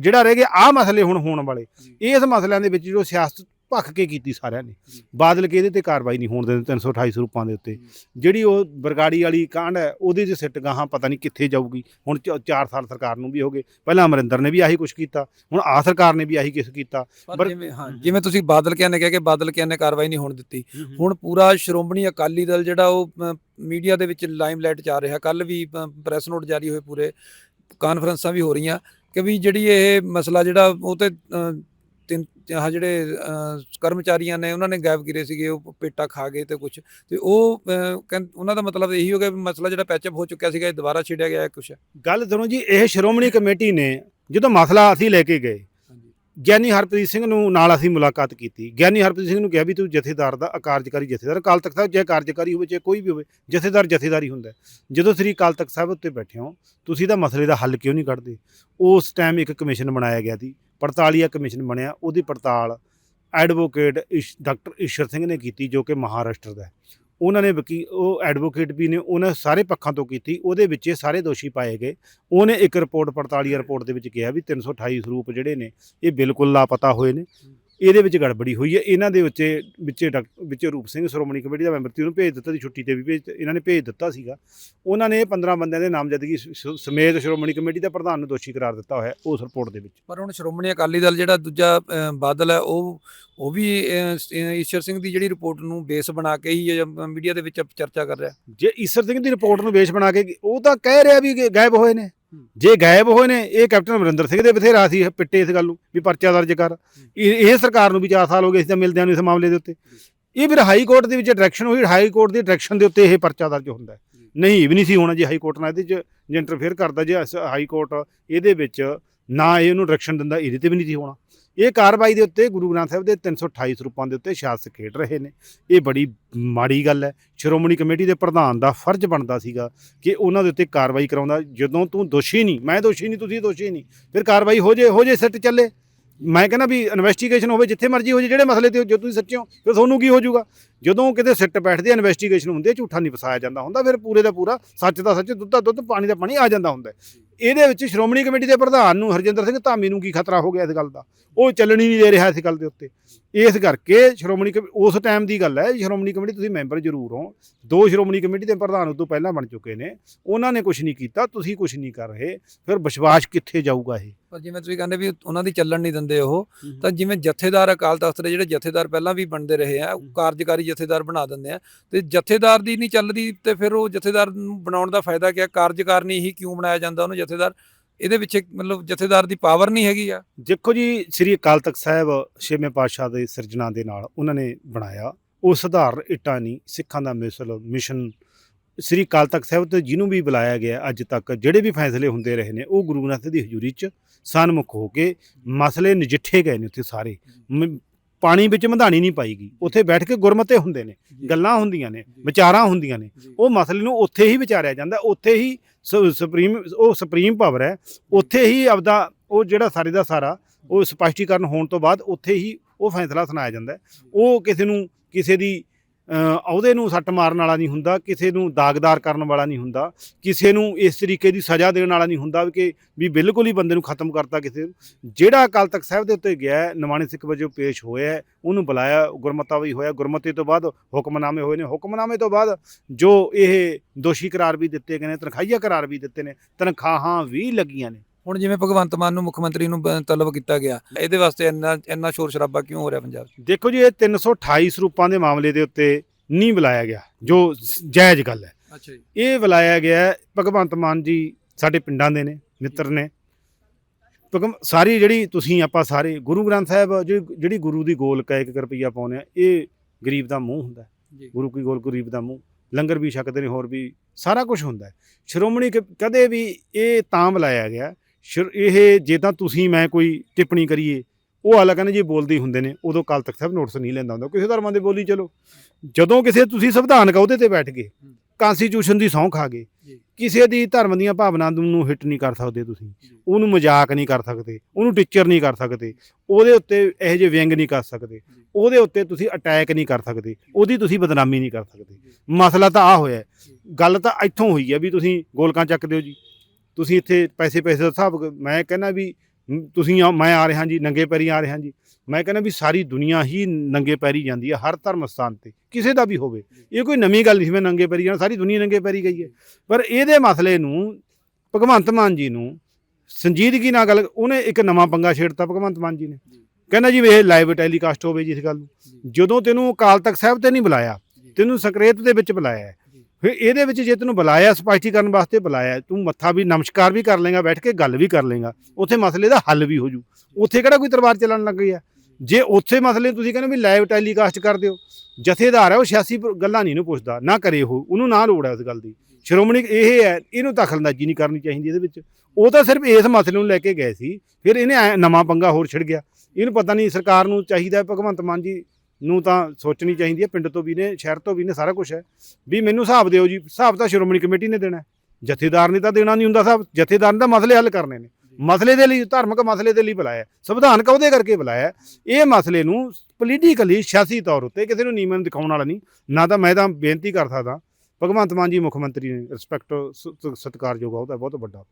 ਜਿਹੜਾ ਰਹਿ ਗਿਆ ਆ ਮਸਲੇ ਹੁਣ ਹੋਣ ਵਾਲੇ। ਇਸ ਮਸਲਿਆਂ ਦੇ ਵਿੱਚ ਜੋ ਸਿਆਸਤ ਭੱਖ ਕੇ ਕੀਤੀ ਸਾਰਿਆਂ ਨੇ। ਬਾਦਲ ਕੇ ਇਹਦੇ ਤੇ ਕਾਰਵਾਈ ਨਹੀਂ ਹੋਣ ਦਿੰਦੇ 328 ਸਰੂਪਾਂ ਦੇ ਉੱਤੇ। ਜਿਹੜੀ ਉਹ ਬਰਗਾੜੀ ਵਾਲੀ ਕਾਂਡ ਹੈ ਉਹਦੇ 'ਚ ਸਿੱਟ ਗਾਹਾਂ ਪਤਾ ਨਹੀਂ ਕਿੱਥੇ ਜਾਊਗੀ। ਹੁਣ 4 ਸਾਲ ਸਰਕਾਰ ਨੂੰ ਵੀ ਹੋ ਗਏ। ਪਹਿਲਾਂ ਅਮਰਿੰਦਰ ਨੇ ਵੀ ਆਹੀ ਕੁਝ ਕੀਤਾ ਹੁਣ ਆ ਸਰਕਾਰ ਨੇ ਵੀ ਆਹੀ ਕੁਛ ਕੀਤਾ।
ਪਰ ਜਿਵੇਂ ਹਾਂ ਜਿਵੇਂ ਤੁਸੀਂ ਬਾਦਲ ਕਿਆ ਨੇ ਕਿਹਾ ਕਿ ਬਾਦਲ ਕਿਆ ਨੇ ਕਾਰਵਾਈ ਨਹੀਂ ਹੋਣ ਦਿੱਤੀ। ਹੁਣ ਪੂਰਾ ਸ਼੍ਰੋਮਣੀ ਅਕਾਲੀ ਦਲ ਜਿਹੜਾ ਉਹ ਮੀਡੀਆ ਦੇ ਵਿੱਚ ਲਾਈਮਲਾਈਟ 'ਚ ਆ ਰਿਹਾ। ਕੱਲ ਵੀ ਪ੍ਰੈਸ ਨੋਟ ਜਾਰੀ ਹੋਏ ਪੂਰੇ। ਕਾਨਫਰੰਸਾਂ ਵੀ ਹੋ ਰਹੀਆਂ ਕਿ ਵੀ ਜਿਹੜੀ ਇਹ ਮਸਲਾ ਜਿਹੜਾ ਉਹ ਤੇ ਆਹ ਜਿਹੜੇ ਕਰਮਚਾਰੀਆਂ ਨੇ ਉਹਨਾਂ ਨੇ ਗਾਇਬ ਕੀਰੇ ਸੀਗੇ ਉਹ ਪੇਟਾ ਖਾ ਗਏ ਤੇ ਕੁਝ ਤੇ ਉਹ ਉਹਨਾਂ ਦਾ ਮਤਲਬ ਇਹੀ ਹੋ ਗਿਆ ਵੀ ਮਸਲਾ ਜਿਹੜਾ ਪੈਚਅਪ ਹੋ ਚੁੱਕਿਆ ਸੀਗਾ ਇਹ ਦੁਬਾਰਾ ਛੇੜਿਆ ਗਿਆ ਹੈ? ਕੁਝ
ਗੱਲ ਸੁਣੋ ਜੀ ਇਹ ਸ਼੍ਰੋਮਣੀ ਕਮੇਟੀ ਨੇ ਜਦੋਂ ਮਸਲਾ ਅਸੀਂ ਲੈ ਕੇ ਗਏ ਗਿਆਨੀ ਹਰਪ੍ਰੀਤ ਸਿੰਘ ਨੂੰ ਨਾਲ ਅਸੀਂ ਮੁਲਾਕਾਤ ਕੀਤੀ। ਗਿਆਨੀ ਹਰਪ੍ਰੀਤ ਸਿੰਘ ਨੂੰ ਕਿਹਾ ਵੀ ਤੂੰ ਜਥੇਦਾਰ ਦਾ ਅਕਾਰਜਕਾਰੀ ਜਥੇਦਾਰ ਅਕਾਲ ਤਖਤ ਸਾਹਿਬ ਜੇ ਕਾਰਜਕਾਰੀ ਹੋਵੇ ਚਾਹੇ ਕੋਈ ਵੀ ਹੋਵੇ ਜਥੇਦਾਰ ਜਥੇਦਾਰੀ ਹੁੰਦਾ। ਜਦੋਂ ਸ੍ਰੀ ਅਕਾਲ ਤਖਤ ਸਾਹਿਬ ਉੱਤੇ ਬੈਠੇ ਹੋ ਤੁਸੀਂ ਇਹਦਾ ਮਸਲੇ ਦਾ ਹੱਲ ਕਿਉਂ ਨਹੀਂ ਕੱਢਦੇ? ਉਸ ਟਾਈਮ ਇੱਕ ਕਮਿਸ਼ਨ ਬਣਾਇਆ ਗਿਆ ਸੀ ਪੜਤਾਲੀਆ ਕਮਿਸ਼ਨ ਬਣਿਆ, ਉਹਦੀ ਪੜਤਾਲ ਐਡਵੋਕੇਟ ਇਸ਼- ਡਾਕਟਰ ਈਸ਼ਰ ਸਿੰਘ ਨੇ ਕੀਤੀ ਜੋ ਕਿ ਮਹਾਰਾਸ਼ਟਰ ਦਾ ਉਹਨਾਂ ਨੇ ਵਕੀ, ਉਹ ਐਡਵੋਕੇਟ ਵੀ ਨੇ, ਉਹਨਾਂ ਸਾਰੇ ਪੱਖਾਂ ਤੋਂ ਕੀਤੀ, ਉਹਦੇ ਵਿੱਚ ਇਹ ਸਾਰੇ ਦੋਸ਼ੀ ਪਾਏ ਗਏ। ਉਹਨੇ ਇੱਕ ਰਿਪੋਰਟ, ਪੜਤਾਲੀਆ ਰਿਪੋਰਟ ਦੇ ਵਿੱਚ ਕਿਹਾ ਵੀ 328 ਸਰੂਪ ਜਿਹੜੇ ਨੇ, ਇਹ ਬਿਲਕੁਲ ਲਾਪਤਾ ਹੋਏ ਨੇ। ਇਹਦੇ ਵਿੱਚ ਗੜਬੜੀ ਹੋਈ ਹੈ। ਇਹਨਾਂ ਦੇ ਵਿੱਚ ਵਿੱਚ ਡਾਕਟਰ ਵਿੱਚ ਰੂਪ ਸਿੰਘ ਸ਼੍ਰੋਮਣੀ ਕਮੇਟੀ ਦਾ ਮੈਂਬਰ ਸੀ ਉਹਨੂੰ ਭੇਜ ਦਿੱਤਾ ਸੀ ਛੁੱਟੀ ਤੇ ਵੀ ਭੇਜ ਇਹਨਾਂ ਨੇ ਭੇਜ ਦਿੱਤਾ ਸੀਗਾ। ਉਹਨਾਂ ਨੇ ਇਹ 15 ਬੰਦਿਆਂ ਦੇ ਨਾਮਜ਼ਦਗੀ ਸਮੇਤ ਸ਼੍ਰੋਮਣੀ ਕਮੇਟੀ ਦਾ ਪ੍ਰਧਾਨ ਨੂੰ ਦੋਸ਼ੀ ਕਰਾਰ ਦਿੱਤਾ ਹੋਇਆ ਉਸ ਰਿਪੋਰਟ ਦੇ ਵਿੱਚ।
ਪਰ ਹੁਣ ਸ਼੍ਰੋਮਣੀ ਅਕਾਲੀ ਦਲ ਜਿਹੜਾ ਦੂਜਾ ਬਾਦਲ ਹੈ ਉਹ ਉਹ ਵੀ ਈਸ਼ਰ ਸਿੰਘ ਦੀ ਜਿਹੜੀ ਰਿਪੋਰਟ ਨੂੰ ਬੇਸ ਬਣਾ ਕੇ ਹੀ ਮੀਡੀਆ ਦੇ ਵਿੱਚ ਚਰਚਾ ਕਰ ਰਿਹਾ।
ਜੇ ਈਸਰ ਸਿੰਘ ਦੀ ਰਿਪੋਰਟ ਨੂੰ ਵੇਸ਼ ਬਣਾ ਕੇ ਉਹ ਤਾਂ ਕਹਿ ਰਿਹਾ ਵੀ ਗਾਇਬ ਹੋਏ ਨੇ। ਜੇ ਗਾਇਬ ਹੋਏ ਨੇ ਇਹ ਕੈਪਟਨ ਅਮਰਿੰਦਰ ਸਿੰਘ ਦੇ ਬਥੇਰਾ ਸੀ ਪਿੱਟੇ ਇਸ ਗੱਲ ਨੂੰ ਵੀ ਪਰਚਾ ਦਰਜ ਕਰ। ਇਹ ਸਰਕਾਰ ਨੂੰ ਵੀ 4 ਸਾਲ ਹੋ ਗਏ ਇਸ ਦਾ ਮਿਲਦਿਆਂ ਨੂੰ ਇਸ ਮਾਮਲੇ ਦੇ ਉੱਤੇ। ਇਹ ਫਿਰ ਹਾਈ ਕੋਰਟ ਦੇ ਵਿੱਚ ਡਾਇਰੈਕਸ਼ਨ ਹੋਈ ਹਾਈ ਕੋਰਟ ਦੀ ਡਾਇਰੈਕਸ਼ਨ ਦੇ ਉੱਤੇ ਇਹ ਪਰਚਾ ਦਰਜ ਹੁੰਦਾ। ਨਹੀਂ ਵੀ ਨਹੀਂ ਸੀ ਹੋਣਾ ਜੇ ਹਾਈ ਕੋਰਟ ਨਾਲ ਇਹਦੇ 'ਚ ਜੇ ਇੰਟਰਫੇਅਰ ਕਰਦਾ ਜੇ ਹਾਈ ਕੋਰਟ ਇਹਦੇ ਵਿੱਚ ਨਾ ਇਹ ਉਹਨੂੰ ਡਾਇਰੈਕਸ਼ਨ ਦਿੰਦਾ ਇਹਦੇ ਤੇ ਵੀ ਨਹੀਂ ਸੀ ਹੋਣਾ। ਇਹ ਕਾਰਵਾਈ ਦੇ ਉੱਤੇ ਗੁਰੂ ਗ੍ਰੰਥ ਸਾਹਿਬ ਦੇ 328 ਸਰੂਪਾਂ ਦੇ ਉੱਤੇ ਸਿਆਸਤ ਖੇਡ ਰਹੇ ਨੇ। ਇਹ ਬੜੀ ਮਾੜੀ ਗੱਲ ਹੈ। ਸ਼੍ਰੋਮਣੀ ਕਮੇਟੀ ਦੇ ਪ੍ਰਧਾਨ ਦਾ ਫਰਜ਼ ਬਣਦਾ ਸੀਗਾ ਕਿ ਉਹਨਾਂ ਦੇ ਉੱਤੇ ਕਾਰਵਾਈ ਕਰਾਉਂਦਾ। ਜਦੋਂ ਤੂੰ ਦੋਸ਼ੀ ਨਹੀਂ, ਮੈਂ ਦੋਸ਼ੀ ਨਹੀਂ, ਤੁਸੀਂ ਦੋਸ਼ੀ ਨਹੀਂ, ਫਿਰ ਕਾਰਵਾਈ ਹੋ ਜੇ ਹੋ ਜੇ ਸਿੱਟ ਚੱਲੇ। ਮੈਂ ਕਹਿੰਦਾ ਵੀ ਇਨਵੈਸਟੀਗੇਸ਼ਨ ਹੋਵੇ, ਜਿੱਥੇ ਮਰਜ਼ੀ ਹੋ ਜੇ, ਜਿਹੜੇ ਮਸਲੇ ਤੇ ਜੋ ਤੁਸੀਂ ਸੱਚੇ ਹੋ, ਫਿਰ ਤੁਹਾਨੂੰ ਕੀ ਹੋ ਜਾਊਗਾ? ਜਦੋਂ ਕਿਤੇ ਸਿੱਟ ਬੈਠਦੀ ਹੈ ਇਨਵੈਸਟੀਗੇਸ਼ਨ ਹੁੰਦੀ ਹੈ ਝੂਠਾ ਨਹੀਂ ਫਸਾਇਆ ਜਾਂਦਾ ਹੁੰਦਾ ਫਿਰ ਪੂਰੇ ਦਾ ਪੂਰਾ ਸੱਚ ਦਾ ਸੱਚ ਦੁੱਧ ਦਾ ਦੁੱਧ ਪਾਣੀ ਦਾ ਪਾਣੀ ਆ ਜਾਂਦਾ ਹੁੰਦਾ। ਇਹਦੇ ਵਿੱਚ ਸ਼੍ਰੋਮਣੀ ਕਮੇਟੀ ਦੇ ਪ੍ਰਧਾਨ ਨੂੰ ਹਰਜਿੰਦਰ ਸਿੰਘ ਧਾਮੀ ਨੂੰ ਕੀ ਖਤਰਾ ਹੋ ਗਿਆ ਇਸ ਗੱਲ ਦਾ? ਉਹ ਚੱਲਣ ਨਹੀਂ ਦੇ ਰਿਹਾ ਇਸ ਗੱਲ ਦੇ ਉੱਤੇ। ਇਸ ਕਰਕੇ ਸ਼੍ਰੋਮਣੀ ਉਸ ਟਾਈਮ ਦੀ ਗੱਲ ਹੈ ਸ਼੍ਰੋਮਣੀ ਕਮੇਟੀ ਤੁਸੀਂ ਮੈਂਬਰ ਜ਼ਰੂਰ ਹੋ। ਦੋ ਸ਼੍ਰੋਮਣੀ ਕਮੇਟੀ ਦੇ ਪ੍ਰਧਾਨ ਉਦੋਂ ਪਹਿਲਾਂ ਬਣ ਚੁੱਕੇ ਨੇ। ਉਹਨਾਂ ਨੇ ਕੁਝ ਨਹੀਂ ਕੀਤਾ ਤੁਸੀਂ ਕੁਝ ਨਹੀਂ ਕਰ ਰਹੇ। ਫਿਰ ਵਿਸ਼ਵਾਸ ਕਿੱਥੇ ਜਾਊਗਾ ਇਹ?
ਪਰ ਜਿਵੇਂ ਤੁਸੀਂ ਕਹਿੰਦੇ ਵੀ ਉਹਨਾਂ ਦੀ ਚੱਲਣ ਨਹੀਂ ਦਿੰਦੇ ਉਹ ਤਾਂ ਜਿਵੇਂ ਜਥੇਦਾਰ ਅਕਾਲ ਤਖਤ ਦੇ ਜਿਹੜੇ ਜਥੇਦਾਰ ਪਹਿਲਾਂ ਵੀ ਬਣਦੇ ਰਹੇ ਆ। ਕਾਰਜਕਾਰੀ ਜਥੇਦਾਰ ਬਣਾ ਦਿੰਦੇ ਆ। ਤੇ ਜਥੇਦਾਰ ਦੀ ਨਹੀਂ ਚੱਲਦੀ ਤੇ ਫਿਰ ਉਹ ਜਥੇਦਾਰ ਨੂੰ ਬਣਾਉਣ ਦਾ ਫਾਇਦਾ ਕੀ ਆ? ਕਾਰਜਕਾਰਨੀ ਹੀ ਕਿਉਂ ਬਣਾਇਆ ਜਾਂਦਾ ਉਹਨੂੰ ਜਥੇਦਾਰ? ਇਹਦੇ ਵਿੱਚ ਮਤਲਬ ਜਥੇਦਾਰ ਦੀ ਪਾਵਰ ਨਹੀਂ ਹੈਗੀ ਆ।
ਦੇਖੋ ਜੀ, ਸ੍ਰੀ ਅਕਾਲ ਤਖਤ ਸਾਹਿਬ ਛੇਵੇਂ ਪਾਤਸ਼ਾਹ ਦੇ ਸਿਰਜਣਾ ਦੇ ਨਾਲ ਉਹਨਾਂ ਨੇ ਬਣਾਇਆ। ਉਹ ਸਧਾਰਨ ਇੱਟਾਂ ਨਹੀਂ, ਸਿੱਖਾਂ ਦਾ ਮਿਸਲ, ਮਿਸ਼ਨ ਸ੍ਰੀ ਅਕਾਲ ਤਖਤ ਸਾਹਿਬ ਤੇ ਜਿਹਨੂੰ ਵੀ ਬੁਲਾਇਆ ਗਿਆ ਅੱਜ ਤੱਕ, ਜਿਹੜੇ ਵੀ ਫੈਸਲੇ ਹੁੰਦੇ ਰਹੇ ਨੇ, ਉਹ ਗੁਰੂ ਗ੍ਰੰਥ ਦੀ ਹਜ਼ੂਰੀ 'ਚ ਸਨਮੁਖ ਹੋ ਕੇ ਮਸਲੇ ਨਜਿੱਠੇ ਗਏ ਨੇ ਉੱਥੇ ਸਾਰੇ। ਪਾਣੀ ਵਿੱਚ ਮਧਾਣੀ ਨਹੀਂ ਪਾਈ ਗਈ ਉੱਥੇ ਬੈਠ ਕੇ ਗੁਰਮਤੇ ਹੁੰਦੇ ਨੇ ਗੱਲਾਂ ਹੁੰਦੀਆਂ ਨੇ ਵਿਚਾਰਾਂ ਹੁੰਦੀਆਂ ਨੇ। ਉਹ ਮਸਲੇ ਨੂੰ ਉੱਥੇ ਹੀ ਵਿਚਾਰਿਆ ਜਾਂਦਾ ਉੱਥੇ ਹੀ ਸੁਪਰੀਮ ਉਹ ਸੁਪਰੀਮ ਪਾਵਰ ਹੈ ਉੱਥੇ ਹੀ ਆਪਦਾ ਉਹ ਜਿਹੜਾ ਸਾਰੇ ਦਾ ਸਾਰਾ ਉਹ ਸਪਸ਼ਟੀਕਰਨ ਹੋਣ ਤੋਂ ਬਾਅਦ ਉੱਥੇ ਹੀ ਉਹ ਫੈਸਲਾ ਸੁਣਾਇਆ ਜਾਂਦਾ। ਉਹ ਕਿਸੇ ਨੂੰ ਕਿਸੇ ਦੀ ਅਹੁਦੇ ਨੂੰ ਸੱਟ ਮਾਰਨ ਵਾਲਾ ਨਹੀਂ ਹੁੰਦਾ ਕਿਸੇ ਨੂੰ ਦਾਗਦਾਰ ਕਰਨ ਵਾਲਾ ਨਹੀਂ ਹੁੰਦਾ ਕਿਸੇ ਨੂੰ ਇਸ ਤਰੀਕੇ ਦੀ ਸਜ਼ਾ ਦੇਣ ਵਾਲਾ ਨਹੀਂ ਹੁੰਦਾ ਵੀ ਕਿ ਵੀ ਬਿਲਕੁਲ ਹੀ ਬੰਦੇ ਨੂੰ ਖਤਮ ਕਰਤਾ ਕਿਸੇ ਨੂੰ। ਜਿਹੜਾ ਅਕਾਲ ਤਖਤ ਸਾਹਿਬ ਦੇ ਉੱਤੇ ਗਿਆ ਹੈ, ਨਿਮਾਣੇ ਸਿੱਖ ਵਜੋਂ ਪੇਸ਼ ਹੋਇਆ ਉਹਨੂੰ ਬੁਲਾਇਆ ਗੁਰਮਤਾ ਵੀ ਹੋਇਆ ਗੁਰਮਤੇ ਤੋਂ ਬਾਅਦ ਹੁਕਮਨਾਮੇ ਹੋਏ ਨੇ। ਹੁਕਮਨਾਮੇ ਤੋਂ ਬਾਅਦ ਜੋ ਇਹ ਦੋਸ਼ੀ ਕਰਾਰ ਵੀ ਦਿੱਤੇ ਗਏ ਨੇ ਤਨਖਾਹੀਆ ਕਰਾਰ ਵੀ ਦਿੱਤੇ ਨੇ ਤਨਖਾਹਾਂ ਵੀ ਲੱਗੀਆਂ ਨੇ।
ਹੁਣ ਜਿਵੇਂ ਭਗਵੰਤ ਮਾਨ ਨੂੰ ਮੁੱਖ ਮੰਤਰੀ ਨੂੰ ਬ- ਤਲਬ ਕੀਤਾ ਗਿਆ ਇਹਦੇ ਵਾਸਤੇ ਇੰਨਾ ਇੰਨਾ ਸ਼ੋਰ ਸ਼ਰਾਬਾ ਕਿਉਂ ਹੋ ਰਿਹਾ ਪੰਜਾਬ 'ਚ?
ਦੇਖੋ ਜੀ ਇਹ 328 ਸਰੂਪਾਂ ਦੇ ਮਾਮਲੇ ਦੇ ਉੱਤੇ ਨਹੀਂ ਬੁਲਾਇਆ ਗਿਆ ਜੋ ਸ- ਜਾਇਜ਼ ਗੱਲ ਹੈ।
ਅੱਛਾ ਜੀ।
ਇਹ ਬੁਲਾਇਆ ਗਿਆ ਹੈ, ਭਗਵੰਤ ਮਾਨ ਜੀ ਸਾਡੇ ਪਿੰਡਾਂ ਦੇ ਨੇ ਮਿੱਤਰ ਨੇ। ਭਗਵ ਸਾਰੀ ਜਿਹੜੀ ਤੁਸੀਂ ਆਪਾਂ ਸਾਰੇ ਗੁਰੂ ਗ੍ਰੰਥ ਸਾਹਿਬ ਜਿਹੜੀ ਜਿਹੜੀ ਗੁਰੂ ਦੀ ਗੋਲਕ ਹੈ 1 ਰੁਪਈਆ ਪਾਉਂਦੇ ਆ ਇਹ ਗਰੀਬ ਦਾ ਮੂੰਹ ਹੁੰਦਾ ਹੈ।
ਜੀ।
ਗੁਰੂ ਕੀ ਗੋਲ ਗਰੀਬ ਦਾ ਮੂੰਹ। ਲੰਗਰ ਵੀ ਛਕਦੇ ਨੇ ਹੋਰ ਵੀ ਸਾਰਾ ਕੁਝ ਹੁੰਦਾ ਹੈ। ਸ਼੍ਰੋਮਣੀ ਕ- ਕਦੇ ਵੀ ਇਹ ਤਾਂ ਬੁਲਾਇਆ ਗਿਆ ਸ਼ਰ- ਇਹ ਜੇ ਤਾਂ ਤੁਸੀਂ ਮੈਂ ਕੋਈ ਟਿੱਪਣੀ ਕਰੀਏ ਉਹ ਹਾਲਾ ਕਹਿੰਦੇ ਜੀ ਬੋਲਦੇ ਹੀ ਹੁੰਦੇ ਨੇ ਉਦੋਂ ਕਾਲ ਤਖਤ ਸਾਹਿਬ ਨੋਟਿਸ ਨਹੀਂ ਲੈਂਦਾ ਹੁੰਦਾ ਕਿਸੇ ਧਰਮਾਂ ਦੇ ਬੋਲੀ ਚਲੋ। ਜਦੋਂ ਕਿਸੇ ਤੁਸੀਂ ਸੰਵਿਧਾਨਕ ਅਹੁਦੇ ਤੇ ਬੈਠ ਗਏ ਕਨਸਟੀਟਿਊਸ਼ਨ ਦੀ ਸਹੁੰ ਖਾ ਗਏ
ਜੀ।
ਕਿਸੇ ਦੀ ਧਰਮ ਦੀਆਂ ਭਾਵਨਾ ਨੂੰ ਹਿੱਟ ਨਹੀਂ ਕਰ ਸਕਦੇ ਤੁਸੀਂ
ਜੀ।
ਉਹਨੂੰ ਮਜ਼ਾਕ ਨਹੀਂ ਕਰ ਸਕਦੇ ਉਹਨੂੰ ਟੀਚਰ ਨਹੀਂ ਕਰ ਸਕਦੇ ਉਹਦੇ ਉੱਤੇ ਇਹੋ ਜਿਹੇ ਵਿਅੰਗ ਨਹੀਂ ਕਰ ਸਕਦੇ ਉਹਦੇ ਉੱਤੇ ਤੁਸੀਂ ਅਟੈਕ ਨਹੀਂ ਕਰ ਸਕਦੇ ਉਹਦੀ ਤੁਸੀਂ ਬਦਨਾਮੀ ਨਹੀਂ ਕਰ ਸਕਦੇ। ਮਸਲਾ ਤਾਂ ਆ ਹੋਇਆ ਹੈ। ਗੱਲ ਤਾਂ ਇੱਥੋਂ ਹੋਈ ਹੈ ਵੀ ਤੁਸੀਂ ਗੋਲਕਾਂ ਚੱਕਦੇ ਹੋ ਜੀ। ਤੁਸੀਂ ਇੱਥੇ ਪੈਸੇ ਪੈਸੇ ਦਾ ਹਿਸਾਬ ਮੈਂ ਕਹਿੰਦਾ ਵੀ ਤੁਸੀਂ ਮੈਂ ਆ ਰਿਹਾ ਜੀ ਨੰਗੇ ਪੈਰੀ ਆ ਰਿਹਾ ਜੀ। ਮੈਂ ਕਹਿੰਦਾ ਵੀ ਸਾਰੀ ਦੁਨੀਆ ਹੀ ਨੰਗੇ ਪੈਰੀ ਜਾਂਦੀ ਹੈ ਹਰ ਧਰਮ ਸਥਾਨ ਤੇ ਕਿਸੇ ਦਾ ਵੀ ਹੋਵੇ। ਇਹ ਕੋਈ ਨਵੀਂ ਗੱਲ ਨਹੀਂ ਮੈਂ ਨੰਗੇ ਪੈਰੀ ਜਾਣਾ ਸਾਰੀ ਦੁਨੀਆ ਨੰਗੇ ਪੈਰੀ ਗਈ ਹੈ। ਪਰ ਇਹਦੇ ਮਸਲੇ ਨੂੰ ਭਗਵੰਤ ਮਾਨ ਜੀ ਨੂੰ ਸੰਜੀਦਗੀ ਨਾਲ ਗੱਲ ਉਹਨੇ ਇੱਕ ਨਵਾਂ ਪੰਗਾ ਛੇੜਤਾ ਭਗਵੰਤ ਮਾਨ ਜੀ ਨੇ। ਕਹਿੰਦਾ ਜੀ ਵੀ ਇਹ ਲਾਈਵ ਟੈਲੀਕਾਸਟ ਹੋਵੇ ਜੀ ਇਸ ਗੱਲ ਨੂੰ। ਜਦੋਂ ਤੈਨੂੰ ਅਕਾਲ ਤਖਤ ਸਾਹਿਬ ਤੇ ਨਹੀਂ ਬੁਲਾਇਆ ਤੈਨੂੰ ਸਕਰੇਤ ਦੇ ਵਿੱਚ ਬੁਲਾਇਆ। ਫਿਰ ਇਹਦੇ ਵਿੱਚ ਜੇ ਤੈਨੂੰ ਬੁਲਾਇਆ ਸਪਸ਼ਟੀਕਰਨ ਵਾਸਤੇ ਬੁਲਾਇਆ, ਤੂੰ ਮੱਥਾ ਵੀ ਨਮਸਕਾਰ ਵੀ ਕਰ ਲੇਗਾ ਬੈਠ ਕੇ ਗੱਲ ਵੀ ਕਰ ਲੇਗਾ ਉੱਥੇ ਮਸਲੇ ਦਾ ਹੱਲ ਵੀ ਹੋ ਜੂ ਉੱਥੇ ਕਿਹੜਾ ਕੋਈ ਤਲਵਾਰ ਚੱਲਣ ਲੱਗ ਗਈ ਹੈ ਜੇ ਉੱਥੇ ਮਸਲੇ ਤੁਸੀਂ ਕਹਿੰਦੇ ਵੀ ਲਾਈਵ ਟੈਲੀਕਾਸਟ ਕਰ ਦਿਓ। ਜਥੇਦਾਰ ਹੈ ਉਹ 86 ਪ- ਗੱਲਾਂ ਨਹੀਂ ਨੂੰ ਪੁੱਛਦਾ, ਨਾ ਕਰੇ ਉਹ, ਉਹਨੂੰ ਨਾ ਲੋੜ ਹੈ ਉਸ ਗੱਲ ਦੀ। ਸ਼੍ਰੋਮਣੀ ਇਹ ਹੈ, ਇਹਨੂੰ ਦਖਲਅੰਦਾਜ਼ੀ ਨਹੀਂ ਕਰਨੀ ਚਾਹੀਦੀ ਇਹਦੇ ਵਿੱਚ। ਉਹ ਤਾਂ ਸਿਰਫ ਇਸ ਮਸਲੇ ਨੂੰ ਲੈ ਕੇ ਗਏ ਸੀ, ਫਿਰ ਇਹਨੇ ਐਂ ਨਵਾਂ ਪੰਗਾ ਹੋਰ ਛਿੜ ਗਿਆ। ਇਹਨੂੰ ਪਤਾ ਨਹੀਂ ਸਰਕਾਰ ਨੂੰ ਚਾਹੀਦਾ ਭਗਵੰਤ ਮਾਨ ਜੀ ਨੂੰ ਤਾਂ ਸੋਚਣੀ ਚਾਹੀਦੀ ਹੈ ਪਿੰਡ ਤੋਂ ਵੀ ਨੇ ਸ਼ਹਿਰ ਤੋਂ ਵੀ ਨੇ ਸਾਰਾ ਕੁਝ ਹੈ। ਵੀ ਮੈਨੂੰ ਹਿਸਾਬ ਦਿਓ ਜੀ ਹਿਸਾਬ ਤਾਂ ਸ਼੍ਰੋਮਣੀ ਕਮੇਟੀ ਨੇ ਦੇਣਾ। ਜਥੇਦਾਰ ਨੇ ਤਾਂ ਦੇਣਾ ਨਹੀਂ ਹੁੰਦਾ ਹਿਸਾਬ ਜਥੇਦਾਰ ਨੇ ਤਾਂ ਮਸਲੇ ਹੱਲ ਕਰਨੇ ਨੇ। ਮਸਲੇ ਦੇ ਲਈ ਧਾਰਮਿਕ ਮਸਲੇ ਦੇ ਲਈ ਬੁਲਾਇਆ। ਸੰਵਿਧਾਨਕ ਉਹਦੇ ਕਰਕੇ ਬੁਲਾਇਆ। ਇਹ ਮਸਲੇ ਨੂੰ ਪੋਲੀਟੀਕਲੀ ਸਿਆਸੀ ਤੌਰ ਉੱਤੇ ਕਿਸੇ ਨੂੰ ਨੀਮਨ ਦਿਖਾਉਣ ਵਾਲਾ ਨਹੀਂ। ਨਾ ਤਾਂ ਮੈਂ ਤਾਂ ਬੇਨਤੀ ਕਰ ਸਕਦਾ। ਭਗਵੰਤ ਮਾਨ ਜੀ ਮੁੱਖ ਮੰਤਰੀ ਨੇ ਰਿਸਪੈਕਟ ਸਤਿਕਾਰਯੋਗ ਆ ਉਹਦਾ ਬਹੁਤ ਵੱਡਾ।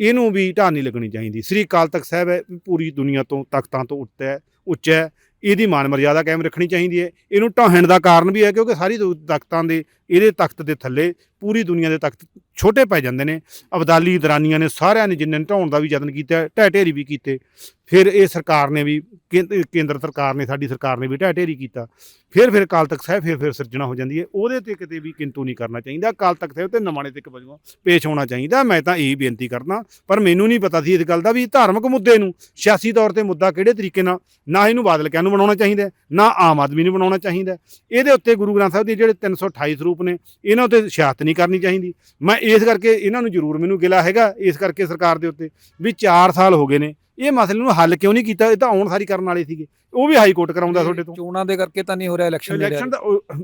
ਇਹਨੂੰ ਵੀ ਢਾਹ ਨਹੀਂ ਲੱਗਣੀ ਚਾਹੀਦੀ। ਸ੍ਰੀ ਅਕਾਲ ਤਖਤ ਸਾਹਿਬ ਹੈ ਪੂਰੀ ਦੁਨੀਆ ਤੋਂ ਤਖਤਾਂ ਤੋਂ ਉੱਤੇ ਹੈ ਉੱਚਾ ਹੈ। ਇਹਦੀ ਮਾਨ ਮਰਿਆਦਾ ਕਾਇਮ ਰੱਖਣੀ ਚਾਹੀਦੀ ਹੈ। ਇਹਨੂੰ ਢਾਹਣ ਦਾ ਕਾਰਨ ਵੀ ਹੈ ਕਿਉਂਕਿ ਸਾਰੀ ਦੁ- ਤਖਤਾਂ ਦੇ, ਇਹਦੇ ਤਖਤ ਦੇ ਥੱਲੇ ਪੂਰੀ ਦੁਨੀਆ ਦੇ ਤਖਤ ਛੋਟੇ ਪੈ ਜਾਂਦੇ ਨੇ। ਅਬਦਾਲੀ ਦਰਾਨੀਆਂ ਨੇ ਸਾਰਿਆਂ ਨੇ ਜਿੰਨੇ ਨੇ ਢਾਉਣ ਦਾ ਵੀ ਯਤਨ ਕੀਤਾ ਢਹਿ ਢੇਰੀ ਵੀ ਕੀਤੇ। ਫਿਰ ਇਹ ਸਰਕਾਰ ਨੇ ਵੀ ਕੇਂਦ- ਕੇਂਦਰ ਸਰਕਾਰ ਨੇ, ਸਾਡੀ ਸਰਕਾਰ ਨੇ ਵੀ ਢਹਿ ਢੇਰੀ ਕੀਤਾ। ਫਿਰ ਫਿਰ ਅਕਾਲ ਤਖਤ ਸਾਹਿਬ ਫਿਰ ਫਿਰ ਸਿਰਜਣਾ ਹੋ ਜਾਂਦੀ ਹੈ। ਉਹਦੇ ਤੇ ਕਿਤੇ ਵੀ ਕਿੰਤੂ ਨਹੀਂ ਕਰਨਾ ਚਾਹੀਦਾ। ਅਕਾਲ ਤਖਤ ਸਾਹਿਬ ਤੇ ਨਮਾਣੇ ਤੇ ਇੱਕ ਵਜੋਂ ਪੇਸ਼ ਹੋਣਾ ਚਾਹੀਦਾ। ਮੈਂ ਤਾਂ ਇਹੀ ਬੇਨਤੀ ਕਰਦਾ, ਪਰ ਮੈਨੂੰ ਨਹੀਂ ਪਤਾ ਸੀ ਇਸ ਗੱਲ ਦਾ ਵੀ ਧਾਰਮਿਕ ਮੁੱਦੇ ਨੂੰ, ਸਿਆਸੀ ਤੌਰ ਤੇ ਮੁੱਦਾ ਕਿਹੜੇ ਤਰੀਕੇ ਨਾਲ, ਨਾ ਇਹਨੂੰ ਬਾਦਲ ਕਿਆਂ ਨੂੰ ਬਣਾਉਣਾ ਚਾਹੀਦਾ, ਨਾ ਆਮ ਆਦਮੀ ਨੂੰ ਬਣਾਉਣਾ ਚਾਹੀਦਾ। ਇਹਦੇ ਉੱਤੇ ਗੁਰੂ ਗ੍ਰੰਥ ਸਾਹਿਬ ਦੇ ਜਿਹੜੇ 328 ਸਰੂਪ ਨੇ, ਇਹਨਾਂ ਉੱਤੇ ਸਿਆਸਤ ਨਹੀਂ ਕਰਨੀ ਚਾਹੀਦੀ। ਮੈਂ ਇਸ ਕਰਕੇ ਇਹਨਾਂ ਨੂੰ ਜ਼ਰੂਰ ਮੈਨੂੰ ਗਿਲਾ ਹੈਗਾ ਇਸ ਕਰਕੇ ਸਰਕਾਰ ਦੇ ਉੱਤੇ ਵੀ 4 ਸਾਲ ਹੋ ਗਏ ਨੇ। ਇਹ ਮਸਲੇ ਨੂੰ ਹੱਲ ਕਿਉਂ ਨਹੀਂ ਕੀਤਾ? ਇਹ ਤਾਂ ਆਉਣ ਸਾਰੀ ਕਰਨ ਵਾਲੇ ਸੀਗੇ। ਉਹ ਵੀ ਹਾਈ ਕੋਰਟ ਕਰਾਉਂਦਾ ਤੁਹਾਡੇ ਤੋਂ।
ਚੋਣਾਂ ਦੇ ਕਰਕੇ ਤਾਂ ਨਹੀਂ ਹੋ ਰਿਹਾ ਇਲੈਕਸ਼ਨ ਦੇ
ਇਲੈਕਸ਼ਨ ਦਾ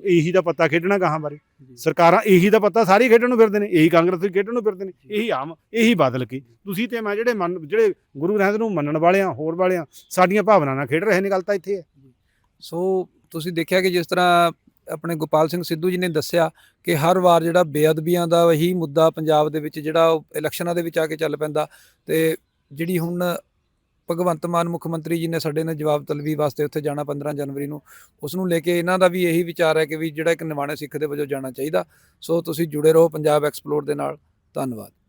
ਇਹੀ ਦਾ ਪਤਾ ਖੇਡਣਾ ਕਹਾਂ ਬਾਰੇ। ਸਰਕਾਰਾਂ ਇਹੀ ਦਾ ਪਤਾ ਸਾਰੇ ਖੇਡਣ ਨੂੰ ਫਿਰਦੇ ਨੇ। ਇਹੀ ਕਾਂਗਰਸ ਵੀ ਖੇਡਣ ਨੂੰ ਫਿਰਦੇ ਨੇ। ਇਹੀ ਆਮ ਇਹੀ ਬਦਲ ਕੇ। ਤੁਸੀਂ ਤੇ ਮੈਂ ਜਿਹੜੇ ਮੰਨ ਜਿਹੜੇ ਗੁਰੂ ਗ੍ਰੰਥ ਨੂੰ ਮੰਨਣ ਵਾਲੇ ਆ ਹੋਰ ਵਾਲੇ ਆ ਸਾਡੀਆਂ ਭਾਵਨਾ ਨਾਲ ਖੇਡ ਰਹੇ ਨੇ ਗੱਲ ਤਾਂ ਇੱਥੇ ਹੈ।
ਸੋ ਤੁਸੀਂ ਦੇਖਿਆ ਕਿ ਜਿਸ ਤਰ੍ਹਾਂ ਆਪਣੇ ਗੋਪਾਲ ਸਿੰਘ ਸਿੱਧੂ ਜੀ ਨੇ ਦੱਸਿਆ ਕਿ ਹਰ ਵਾਰ ਜਿਹੜਾ ਬੇਅਦਬੀਆਂ ਦਾ ਹੀ ਮੁੱਦਾ ਪੰਜਾਬ ਦੇ ਵਿੱਚ ਜਿਹੜਾ ਉਹ ਇਲੈਕਸ਼ਨਾਂ ਦੇ ਵਿੱਚ ਆ ਕੇ ਚੱਲ ਪੈਂਦਾ ਤੇ ਜਿਹੜੀ ਹੁਣ ਭਗਵੰਤ ਮਾਨ ਮੁੱਖ ਮੰਤਰੀ ਜੀ ਨੇ ਸਾਡੇ ਨਾਲ ਜਵਾਬ ਤਲਬੀ ਵਾਸਤੇ ਉੱਥੇ ਜਾਣਾ 15 ਜਨਵਰੀ ਨੂੰ ਉਸ ਨੂੰ ਲੈ ਕੇ ਇਹਨਾਂ ਦਾ ਵੀ ਇਹੀ ਵਿਚਾਰ ਹੈ ਕਿ ਵੀ ਜਿਹੜਾ ਇੱਕ ਨਿਮਾਣੇ ਸਿੱਖ ਦੇ ਵਜੋਂ ਜਾਣਾ ਚਾਹੀਦਾ। ਸੋ ਤੁਸੀਂ ਜੁੜੇ ਰਹੋ ਪੰਜਾਬ ਐਕਸਪਲੋਰ ਦੇ ਨਾਲ। ਧੰਨਵਾਦ।